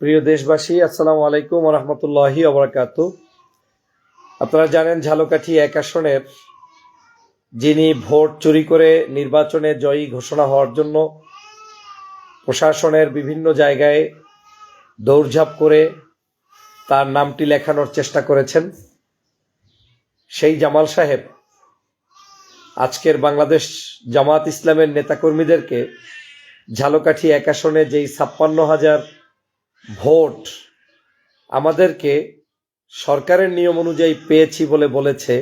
প্রিয় দেশবাসী, আসসালামু আলাইকুম রহমতুল্লাহি অবরাকাত আপনারা জানেন ঝালকাঠি এক আসনের যিনি ভোট চুরি করে নির্বাচনে জয়ী ঘোষণা হওয়ার জন্য প্রশাসনের বিভিন্ন জায়গায় দৌড়ঝাঁপ করে তার নামটি লেখানোর চেষ্টা করেছেন। সেই জামাল সাহেব আজকের বাংলাদেশ জামাত ইসলামের নেতাকর্মীদেরকে ঝালকাঠি এক আসনে যেই ছাপ্পান্ন হাজার ভোট আমাদেরকে সরকারের নিয়ম অনুযায়ী পেয়েছি বলে বলেছে,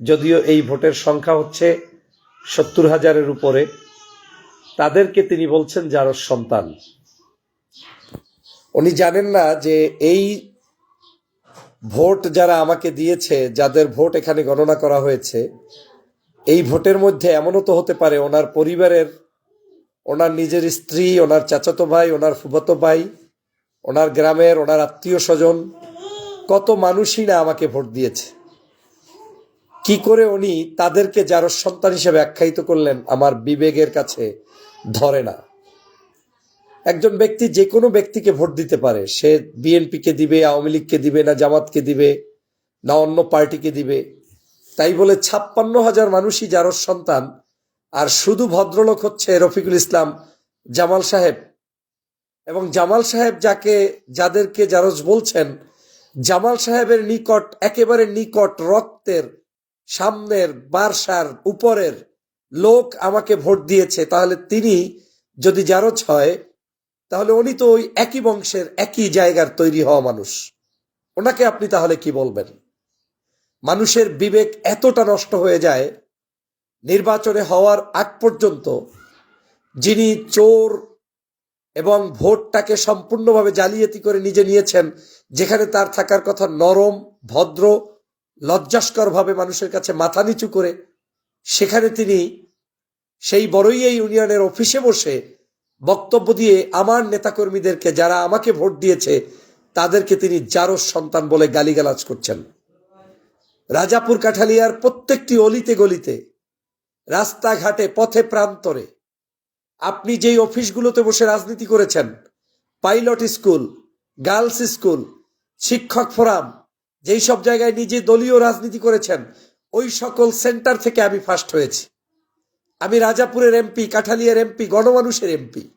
যদিও এই ভোটের সংখ্যা হচ্ছে সত্তর হাজারের উপরে। তাদেরকে তিনি বলছেন যার সন্তান। উনি জানেন না যে এই ভোট যারা আমাকে দিয়েছে, যাদের ভোট এখানে গণনা করা হয়েছে, এই ভোটের মধ্যে এমনও তো হতে পারে, ওনার পরিবারের, ওনার নিজের স্ত্রী, ওনার চাচাতো ভাই, ওনার ফুফাতো ভাই ওনার গ্রামের, ওনার আত্মীয় স্বজন, কত মানুষই না আমাকে ভোট দিয়েছে। কি করে উনি তাদেরকে যার সন্তান হিসেবে আখ্যায়িত করলেন, আমার বিবেকের কাছে ধরে না। একজন ব্যক্তি যে কোনো ব্যক্তিকে ভোট দিতে পারে, সে বিএনপিকে দিবে, আওয়ামী লীগকে দিবে, না জামাতকে দিবে, না অন্য পার্টিকে দিবে। তাই বলে ছাপ্পান্ন হাজার মানুষই যার সন্তান, আর শুধু ভদ্রলোক হচ্ছে রফিকুল ইসলাম জামাল সাহেব। এবং জামাল সাহেব যাকে, যাদেরকে জারজ বলছেন, জামাল সাহেবের নিকট, একেবারে নিকট রক্তের সামনের বারসার উপরের লোক আমাকে ভোট দিয়েছে, তাহলে তিনি যদি জারজ হয়, তাহলে উনি তো ওই একই বংশের, একই জায়গার তৈরি হওয়া মানুষ। ওনাকে আপনি তাহলে কি বলবেন? মানুষের বিবেক এতটা নষ্ট হয়ে যায়, নির্বাচনে হওয়ার আগ পর্যন্ত যিনি চোর এবং ভোটটাকে সম্পূর্ণভাবে জালিয়াতি করে নিজে নিয়েছেন, যেখানে তার থাকার কথা নরম, ভদ্র, লজ্জাস্করভাবে মানুষের কাছে মাথা নিচু করে সেখানে তিনি সেই বড়ই এই ইউনিয়নের অফিসে বসে বক্তব্য দিয়ে আমার নেতাকর্মীদেরকে যারা আমাকে ভোট দিয়েছে, তাদেরকে তিনি জারস সন্তান বলে গালিগালাজ করছেন। রাজাপুর কাঠালিয়ার প্রত্যেকটি অলিতে গলিতে, রাস্তাঘাটে, পথে প্রান্তরে আপনি যেই অফিসগুলোতে বসে রাজনীতি করেছেন, পাইলট স্কুল, গার্লস স্কুল, শিক্ষক ফোরাম, যেই সব জায়গায় নিজে দলীয় রাজনীতি করেছেন, ওই সকল সেন্টার থেকে আমি ফার্স্ট হয়েছি। আমি রাজাপুরের এমপি, কাঠালিয়ার এমপি, গণমানুষের এমপি।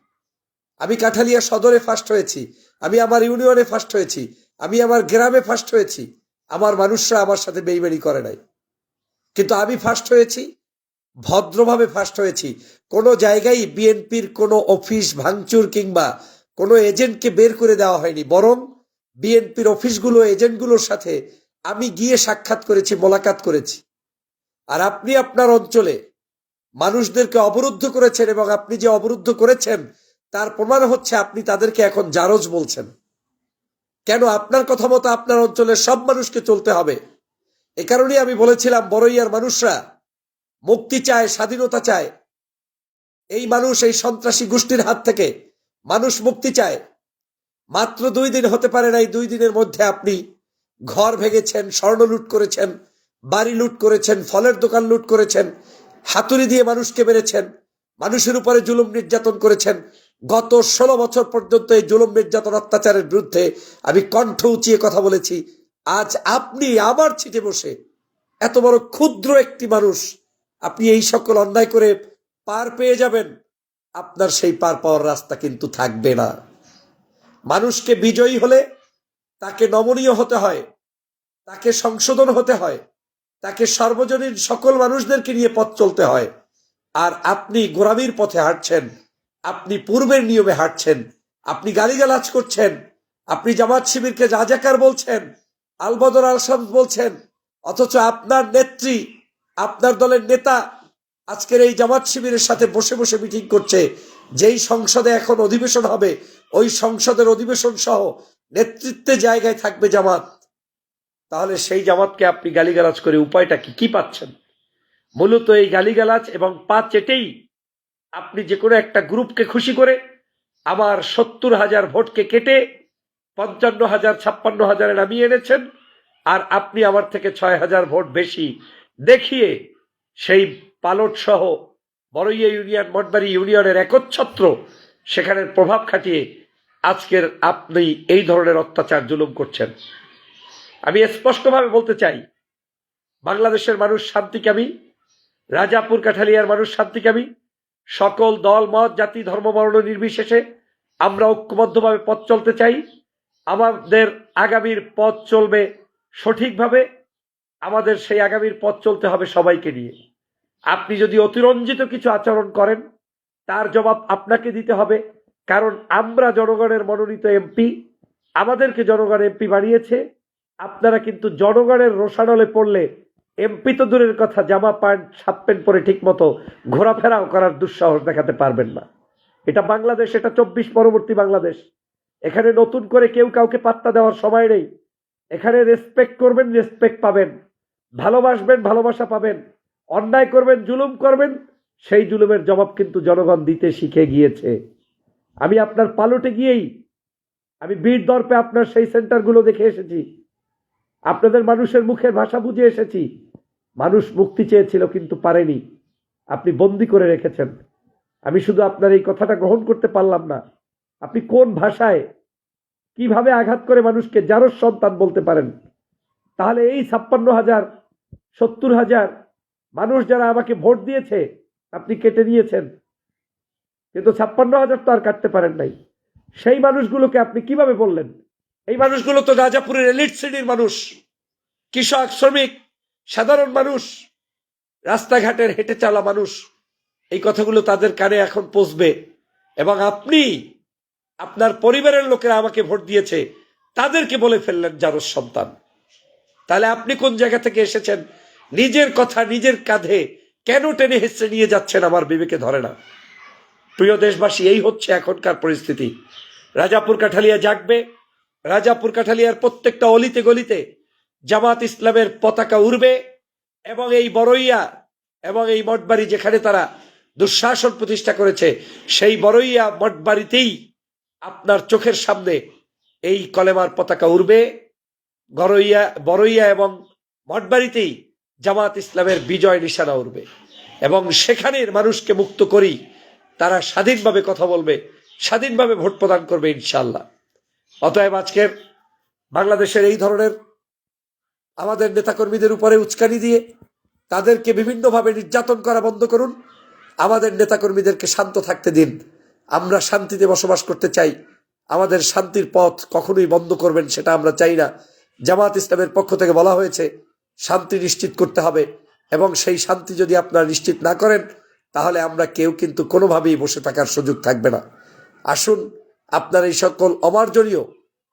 আমি কাঠালিয়া সদরে ফার্স্ট হয়েছি, আমি আমার ইউনিয়নে ফার্স্ট হয়েছি, আমি আমার গ্রামে ফার্স্ট হয়েছি, আমার মানুষরা আমার সাথে বেইমানি করে নাই। কিন্তু আমি ফার্স্ট হয়েছি ভদ্রভাবে ফার্স্ট হয়েছি। কোনো জায়গায় বিএনপির কোনো অফিস ভাঙচুর কিংবা কোনো এজেন্টকে বের করে দেওয়া হয়নি। বরং বিএনপির অফিসগুলো, এজেন্টগুলোর সাথে আমি গিয়ে সাক্ষাৎ করেছি, মোলাকাত করেছি। আর আপনি আপনার অঞ্চলে মানুষদেরকে অবরুদ্ধ করেছেন এবং আপনি যে অবরুদ্ধ করেছেন, তার প্রমাণ হচ্ছে আপনি তাদেরকে এখন জারজ বলছেন। কেন? আপনার কথা মতো আপনার অঞ্চলের সব মানুষকে চলতে হবে। এ কারণেই আমি বলেছিলাম, বড়ইয়ার মানুষরা মুক্তি চায়, স্বাধীনতা চায়। এই মানুষ, এই সন্ত্রাসী গোষ্ঠীর হাত থেকে মানুষ মুক্তি চায়। মাত্র দুই দিন হতে পারে না এই দুই দিনের মধ্যে আপনি ঘর ভেঙেছেন, স্বর্ণ লুট করেছেন, বাড়ি লুট করেছেন, ফলের দোকান লুট করেছেন, হাতুড়ি দিয়ে মানুষকে মেরেছেন, মানুষের উপরে জুলুম নির্যাতন করেছেন। গত ষোলো বছর পর্যন্ত এই জুলুম নির্যাতন অত্যাচারের বিরুদ্ধে আমি কণ্ঠ উঁচিয়ে কথা বলেছি। আজ আপনি আমার ছিটে বসে এত বড় ক্ষুদ্র একটি মানুষ আপনি এই সকল অন্যায় করে পার পেয়ে যাবেন। আপনার সেই পার পাওয়ার রাস্তা কিন্তু থাকবে না। মানুষকে বিজয়ী হলে তাকে নমনীয় হতে হয়, তাকে সংশোধন হতে হয়, তাকে সর্বজনীন সকল মানুষদেরকে নিয়ে পথ চলতে হয়। আর আপনি গোরামির পথে হাঁটছেন, আপনি পূর্বের নিয়মে হাঁটছেন, আপনি গালিগালাজ করছেন, আপনি জামাত শিবিরকে রাজাকার বলছেন আলবদর আলসাম বলছেন, অথচ আপনার নেত্রী আপনার দলের নেতা আজকের এই জামাত শিবিরের সাথে বসে বসে মিটিং করছে, যেই সংসদে এখন অধিবেশন হবে, ওই সংসদের অধিবেশন সহ নেতৃত্বে জায়গায় থাকবে জামাত। তাহলে সেই জামাতকে আপনি গালিগালাজ করে উপায়টা কি? কি পাচ্ছেন? মূলত এই গালিগালাজ এবং পা চেটেই আপনি যে কোনো একটা গ্রুপকে খুশি করে আমার সত্তর হাজার ভোটকে কেটে পঞ্চান্ন হাজার, ছাপ্পান্ন হাজারে নামিয়ে এনেছেন, আর আপনি আমার থেকে ছয় হাজার ভোট বেশি দেখিয়ে সেই পালট সহ বড়ইয়া ইউনিয়ন মঠবাড়ি ইউনিয়নের একচ্ছত্র সেখানের প্রভাব খাটিয়ে আজকের আপনি এই ধরনের অত্যাচার জুলুম করছেন। আমি স্পষ্টভাবে বলতে চাই, বাংলাদেশের মানুষ শান্তিকামী রাজাপুর কাঠালিয়ার মানুষ শান্তিকামী সকল দল, মত, জাতি, ধর্ম, বর্ণ নির্বিশেষে আমরা ঐক্যবদ্ধভাবে পথ চলতে চাই। আমাদের আগামীর পথ চলবে সঠিকভাবে আমাদের সেই আগামীর পথ চলতে হবে সবাইকে নিয়ে। আপনি যদি অতিরঞ্জিত কিছু আচরণ করেন, তার জবাব আপনাকে দিতে হবে, কারণ আমরা জনগণের মনোনীত এমপি, আমাদেরকে জনগণ এমপি বানিয়েছে। আপনারা কিন্তু জনগণের রোষানলে পড়লে এমপি তো দূরের কথা, জামা প্যান্ট হাফ প্যান্ট পরে ঠিক মতো ঘোরাফেরাও করার দুঃসাহস দেখাতে পারবেন না। এটা বাংলাদেশ, এটা চব্বিশ পরবর্তী বাংলাদেশ। এখানে নতুন করে কেউ কাউকে পাত্তা দেওয়ার সময় নেই। এখানে রেসপেক্ট করবেন রেসপেক্ট পাবেন। ভালোবাসবেন, ভালোবাসা পাবেন। অন্যায় করবেন, জুলুম করবেন, সেই জুলুমের জবাব কিন্তু জনগণ দিতে শিখে গিয়েছে। আমি আপনার পালটে গিয়েই আমি বীর দর্পে আপনার সেই সেন্টারগুলো দেখে এসেছি। আপনাদের মানুষের মুখের ভাষা বুঝে এসেছি। মানুষ মুক্তি চেয়েছিল কিন্তু পারেনি। আপনি বন্দি করে রেখেছেন। আমি শুধু আপনার এই কথাটা গ্রহণ করতে পারলাম না। আপনি কোন ভাষায় কীভাবে আঘাত করে মানুষকে যারোর সন্তান বলতে পারেন? তাহলে এই ছাপ্পান্ন হাজার সত্তর হাজার মানুষ যারা আমাকে ভোট দিয়েছে, আপনি কেটে নিয়েছেন। কিন্তু ছাপ্পান্ন হাজার তো আর কাটতে পারেন নাই। সেই মানুষগুলোকে আপনি কীভাবে বললেন? এই মানুষগুলো তো রাজাপুরের এলিট শ্রেণির মানুষ। কৃষক, শ্রমিক, সাধারণ মানুষ, রাস্তাঘাটের হেঁটে চলা মানুষ। এই কথাগুলো তাদের কানে এখন পৌঁছবে। এবং আপনি, আপনার পরিবারের লোকেরা আমাকে ভোট দিয়েছে, তাদেরকে বলে ফেললেন যারোর সন্তান। তাহলে আপনি কোন জায়গা থেকে এসেছেন? নিজের কথা, নিজের কাঁধে কেন টেনে হেসড়ে নিয়ে যাচ্ছেন আমার বিবেকে ধরে না? প্রিয় দেশবাসী, এই হচ্ছে এখনকার পরিস্থিতি। রাজাপুর কাঠালিয়া জাগবে। রাজাপুর কাঠালিয়ার প্রত্যেকটা অলিতে গলিতে জামাত ইসলামের পতাকা উড়বে এবং এই বড়ইয়া এবং এই মঠবাড়ি যেখানে তারা দুঃশাসন প্রতিষ্ঠা করেছে, সেই বড়ইয়া মঠবাড়িতেই আপনার চোখের সামনে এই কলেমার পতাকা উড়বে। গরইয়া বড়ইয়া এবং মঠবাড়িতেই জামাত ইসলামের বিজয় নিশানা উঠবে এবং সেখানের মানুষকে মুক্ত করি তারা স্বাধীনভাবে কথা বলবে, স্বাধীনভাবে ভোট প্রদান করবে ইনশাল্লাহ অতএব আজকের বাংলাদেশের এই ধরনের আমাদের নেতাকর্মীদের উপরে উস্কানি দিয়ে তাদেরকে বিভিন্নভাবে নির্যাতন করা বন্ধ করুন। আমাদের নেতাকর্মীদেরকে শান্ত থাকতে দিন। আমরা শান্তিতে বসবাস করতে চাই। আমাদের শান্তির পথ কখনোই বন্ধ করবেন সেটা আমরা চাই না। জামাত ইসলামের পক্ষ থেকে বলা হয়েছে, শান্তি নিশ্চিত করতে হবে এবং সেই শান্তি যদি আপনারা নিশ্চিত না করেন, তাহলে আমরা কেউ কিন্তু কোনোভাবেই বসে থাকার সুযোগ থাকবে না। আসুন, আপনার এই সকল অমার্জনীয়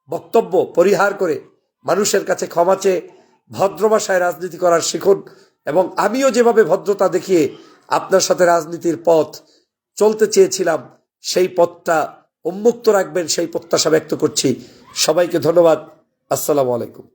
বক্তব্য পরিহার করে মানুষের কাছে ক্ষমা চেয়ে ভদ্র ভাষায় রাজনীতি করার শিখুন এবং আমিও যেভাবে ভদ্রতা দেখিয়ে আপনার সাথে রাজনীতির পথ চলতে চেয়েছিলাম, সেই পথটা উন্মুক্ত রাখবেন, সেই প্রত্যাশা ব্যক্ত করছি। সবাইকে ধন্যবাদ। আসসালামু আলাইকুম।